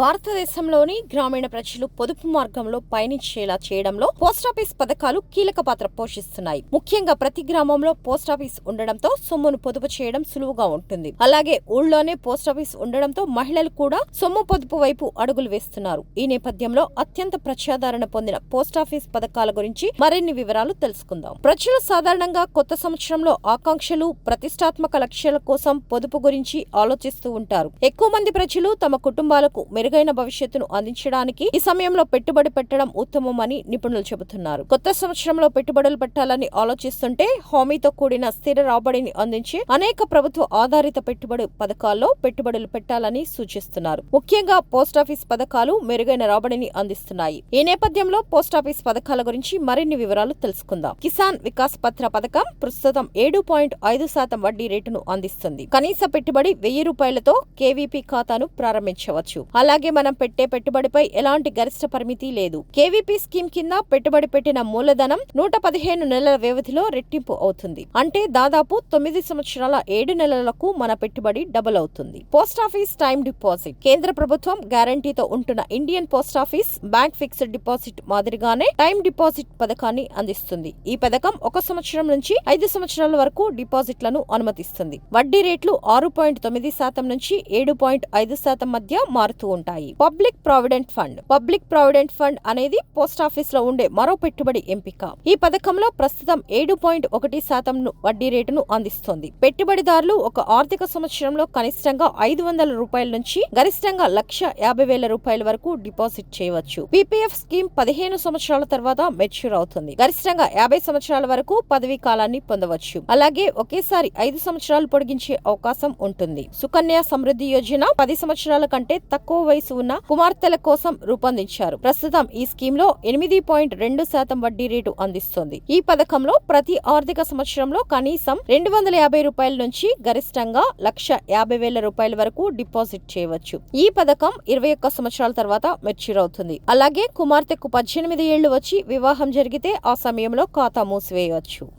భారతదేశంలోని గ్రామీణ ప్రజలు పొదుపు మార్గంలో పయనించేలా చేయడంలో పోస్టాఫీస్ పథకాలు కీలక పాత్ర పోషిస్తున్నాయి. ముఖ్యంగా ప్రతి గ్రామంలో పోస్టాఫీస్ ఉండడంతో సొమ్మును పొదుపు చేయడం సులువుగా ఉంటుంది. అలాగే ఊళ్ళోనే పోస్టాఫీస్ ఉండడంతో మహిళలు కూడా సొమ్ము పొదుపు వైపు అడుగులు వేస్తున్నారు. ఈ నేపథ్యంలో అత్యంత ప్రజాదరణ పొందిన పోస్టాఫీస్ పథకాల గురించి మరిన్ని వివరాలు తెలుసుకుందాం. ప్రజలు సాధారణంగా కొత్త సంవత్సరంలో ఆకాంక్షలు ప్రతిష్టాత్మక లక్ష్యాల కోసం పొదుపు గురించి ఆలోచిస్తూ ఉంటారు. ఎక్కువ మంది ప్రజలు తమ కుటుంబాలకు మెరుగైన భవిష్యత్తును అందించడానికి ఈ సమయంలో పెట్టుబడి పెట్టడం ఉత్తమమని నిపుణులు చెబుతున్నారు. కొత్త సంవత్సరంలో పెట్టుబడులు పెట్టాలని ఆలోచిస్తుంటే హామీతో కూడిన స్థిర రాబడిని అందించి అనేక ప్రభుత్వ ఆధారిత పెట్టుబడి పథకాల్లో పెట్టుబడులు పెట్టాలని సూచిస్తున్నారు. ముఖ్యంగా పోస్టాఫీస్ పథకాలు మెరుగైన రాబడిని అందిస్తున్నాయి. ఈ నేపథ్యంలో పోస్టాఫీస్ పథకాల గురించి మరిన్ని వివరాలు తెలుసుకుందాం. కిసాన్ వికాస్ పత్ర పథకం ప్రస్తుతం ఏడు పాయింట్ ఐదు శాతం వడ్డీ రేటును అందిస్తుంది. కనీస పెట్టుబడి వెయ్యి రూపాయలతో కేవీపీ ఖాతాను ప్రారంభించవచ్చు. అలా అలాగే మనం పెట్టే పెట్టుబడిపై ఎలాంటి గరిష్ట పరిమితి లేదు. కేవీపీ స్కీమ్ కింద పెట్టుబడి పెట్టిన మూలధనం నూట పదిహేను నెలల వ్యవధిలో రెట్టింపు అవుతుంది. అంటే దాదాపు తొమ్మిది సంవత్సరాల ఏడు నెలలకు మన పెట్టుబడి డబుల్ అవుతుంది. Post office time deposit. కేంద్ర ప్రభుత్వం గ్యారంటీతో ఉంటున్న Indian post office bank fixed deposit మాదిరిగానే టైం డిపాజిట్ పథకాన్ని అందిస్తుంది. ఈ పథకం ఒక సంవత్సరం నుంచి ఐదు సంవత్సరాల వరకు డిపాజిట్లను అనుమతిస్తుంది. వడ్డీ రేట్లు ఆరు పాయింట్ తొమ్మిది శాతం నుంచి ఏడు పాయింట్ ఐదు శాతం మధ్య మారుతూ ఉంటాయి. Public provident fund. Public provident fund అనేది పోస్ట్ ఆఫీస్లో ఉండే మరో పెట్టుబడి ఎంపిక. ఈ పథకంలో ప్రస్తుతం ఏడు పాయింట్ ఒకటి శాతం వడ్డీ రేటును అందిస్తోంది. పెట్టుబడిదారులు ఒక ఆర్థిక సంవత్సరంలో కనిష్టంగా ఐదు వందల రూపాయల నుంచి గరిష్టంగా లక్ష యాభై వేల రూపాయల వరకు డిపాజిట్ చేయవచ్చు. పీపీఎఫ్ స్కీమ్ పదిహేను సంవత్సరాల తర్వాత మెచ్యూర్ అవుతుంది. గరిష్టంగా యాభై సంవత్సరాల వరకు పదవీ కాలాన్ని పొందవచ్చు. అలాగే ఒకేసారి ఐదు సంవత్సరాలు పొడిగించే అవకాశం ఉంటుంది. సుకన్య సమృద్ధి యోజన పది సంవత్సరాల కంటే తక్కువ వయసు ఉన్న కుమార్తెల కోసం రూపొందించారు. ప్రస్తుతం ఈ స్కీమ్లో ఎనిమిది పాయింట్ రెండు శాతం వడ్డీ రేటు అందిస్తుంది. ఈ పథకంలో ప్రతి ఆర్థిక సంవత్సరంలో కనీసం రెండు వందల యాభై రూపాయల నుంచి గరిష్టంగా లక్ష యాభై వేల రూపాయల వరకు డిపాజిట్ చేయవచ్చు. ఈ పథకం ఇరవై ఒక్క సంవత్సరాల తర్వాత మెచ్యూర్ అవుతుంది. అలాగే కుమార్తెకు పద్దెనిమిది ఏళ్ళు వచ్చి వివాహం జరిగితే ఆ సమయంలో ఖాతా మూసివేయవచ్చు.